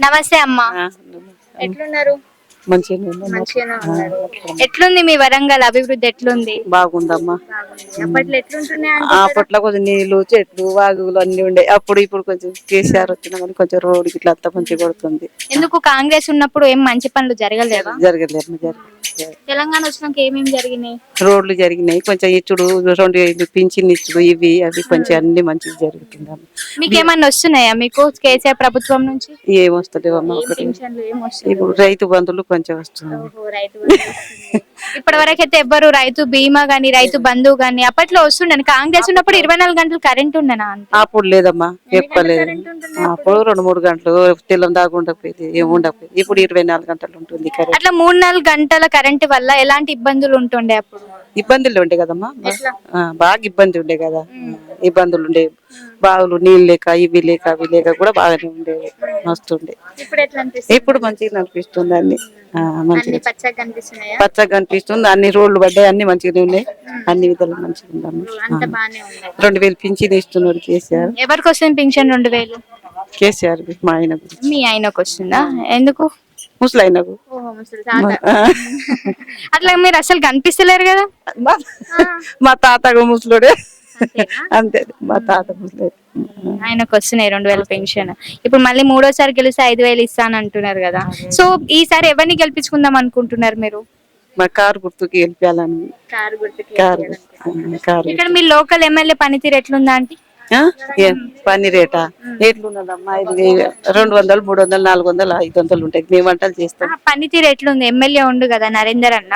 నమస్తే అమ్మా. ఎట్లున్నారు? ఎట్లుంది మీ వరంగల్ అభివృద్ధి? ఎట్లుంది? బాగుందమ్మా. అప్పట్లో ఎట్లుంటున్నాయి ఆ అప్పట్లో కొంచెం నీళ్ళు చెట్లు వాగులు అన్ని ఉండే. అప్పుడు ఇప్పుడు కొంచెం కేసీఆర్ వచ్చినా కానీ కొంచెం రోడ్ ఇట్లా అంతా మంచిగా కొడుతుంది ఎందుకు కాంగ్రెస్ ఉన్నప్పుడు ఏం మంచి పనులు జరగలేదు జరగలేదు. తెలంగాణ వచ్చినాక ఏమేమి జరిగినాయి? రోడ్లు జరిగినాయి. కొంచెం ఇచ్చుడు రెండు పింఛన్ ఇచ్చుడు ఇవి అవి కొంచెం అన్ని మంచిగా జరుగుతుందమ్మా మీకు ఏమన్నా వస్తున్నాయా? మీకు కేసీఆర్ ప్రభుత్వం నుంచి? ఏం వస్తలేవమ్మా ఒకటి. పింఛన్లు ఏం వస్తున్నాయి? ఇప్పుడు రైతు బంధువులు కొంచెం వస్తుంది ఇప్పటి వరకు అయితే ఎవ్వరు రైతు బీమా గాని రైతు బంధు గాని అప్పట్లో వస్తుండే. కాంగ్రెస్ ఉన్నప్పుడు ఇరవై నాలుగు గంటలు కరెంట్ ఉండేనా అప్పుడు లేదమ్మా ఎక్కువ లేదు అప్పుడు. రెండు మూడు గంటలు తెల్లం దాకా ఉండకపోయేది ఏమి ఉండకపోయేది. ఇప్పుడు ఇరవై నాలుగు గంటలు ఉంటుంది అట్లా మూడు నాలుగు గంటల కరెంట్ వల్ల ఎలాంటి ఇబ్బందులు ఉంటుండే అప్పుడు? ఇబ్బందులు ఉండే కదమ్మా. బాగా ఇబ్బంది ఉండే కదా. ఇబ్బందులు ఉండే బావులు నీళ్ళు లేక ఇవి లేక అవి లేక కూడా బాగానే ఉండేవి. మస్తు ఉండే ఇప్పుడు మంచిగా అనిపిస్తుంది? అన్ని. మంచిగా పచ్చగా అనిపిస్తుంది. అన్ని రోడ్లు పడ్డాయి అన్ని మంచిగానే ఉన్నాయి. అన్ని విధాలు మంచిగా ఉందమ్మా. అంత బానే ఉంది రెండు వేలు పింఛన్ ఇస్తున్నాడు కేసీఆర్. ఎవరికి వస్తుంది పింఛన్ రెండు వేలు? కేసీఆర్ మా ఆయన మీ ఆయనకు వస్తుందా? ఎందుకు? ముసలాయనకు. అట్లా మీరు అసలు కనిపిస్తలేరు కదా? మా- తాతకు ముసలుడే. అంతే మా తాత ముసలుడు ఆయనకు వస్తున్నాయి రెండు వేల పెన్షన్. ఇప్పుడు మళ్ళీ మూడోసారి గెలిస్తే ఐదు వేలు ఇస్తాను అంటున్నారు కదా. సో ఈసారి ఎవరిని గెలిపించుకుందాం అనుకుంటున్నారు మీరు? మా కారు గుర్తుకి వెళ్ళిపోయాలని కారు గుర్తుకి కారు ఇక్కడ మీ లోకల్ ఎమ్మెల్యే పనితీరు ఎట్లుందా అంటే? పని రేటా? ఎట్లున్నదమ్మా వేలు రెండు వందలు మూడు వందలు నాలుగు వందలు ఐదు వందలు ఉంటాయి. మేము వంటలు చేస్తాం. పనితీరు ఎట్లుంది? ఎమ్మెల్యే ఉండు కదా నరేందర్ అన్న.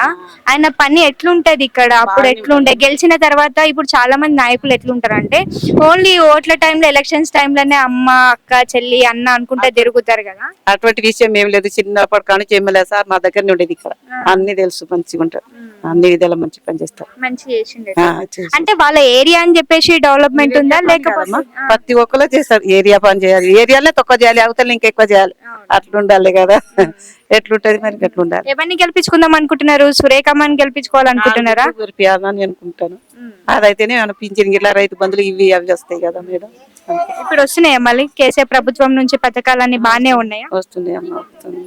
ఆయన పని ఎట్లుంటది ఇక్కడ? అప్పుడు ఎట్లుండే? గెలిచిన తర్వాత ఇప్పుడు చాలా మంది నాయకులు ఎట్లుంటారంటే ఓన్లీ ఓట్ల టైంలో ఎలక్షన్స్ టైంలోనే అమ్మ అక్క చెల్లి అన్న అనుకుంటా తిరుగుతారు కదా. అటువంటి విషయం ఏం లేదు. చిన్నప్పటి కానీ ఎమ్మెల్యే సార్ మా దగ్గరనే ఉండేది ఇక్కడ. అన్ని తెలుసు మంచిగా ఉంటారు. అన్ని విధాలు మంచి పని చేస్తారు మంచి అంటే వాళ్ళ ఏరియా అని చెప్పేసి డెవలప్మెంట్ ఉందా? కాదమ్మా, ప్రతి ఒక్కరు చేస్తారు. ఏరియా పని చేయాలి. ఏరియాలో తక్కువ చేయాలి. అవతల ఇంకెక్కువ చేయాలి. అట్లుండాలి కదా. ఎట్లుంటది మరి ఎట్లుండాలి ఎవరిని గెలిపించుకుందాం అనుకుంటున్నారు? సురేఖమ్మని గెలిపించుకోవాలనుకుంటున్నారా? అని అనుకుంటాను. అదైతేనే మన పింఛన్ గిట్లా రైతు బంధువులు ఇవి అవి వస్తాయి కదా మేడం. ఇప్పుడు వస్తున్నాయా మళ్ళీ? కేసీఆర్ ప్రభుత్వం నుంచి పథకాలన్నీ బాగానే ఉన్నాయా? వస్తుంది అమ్మ వస్తుంది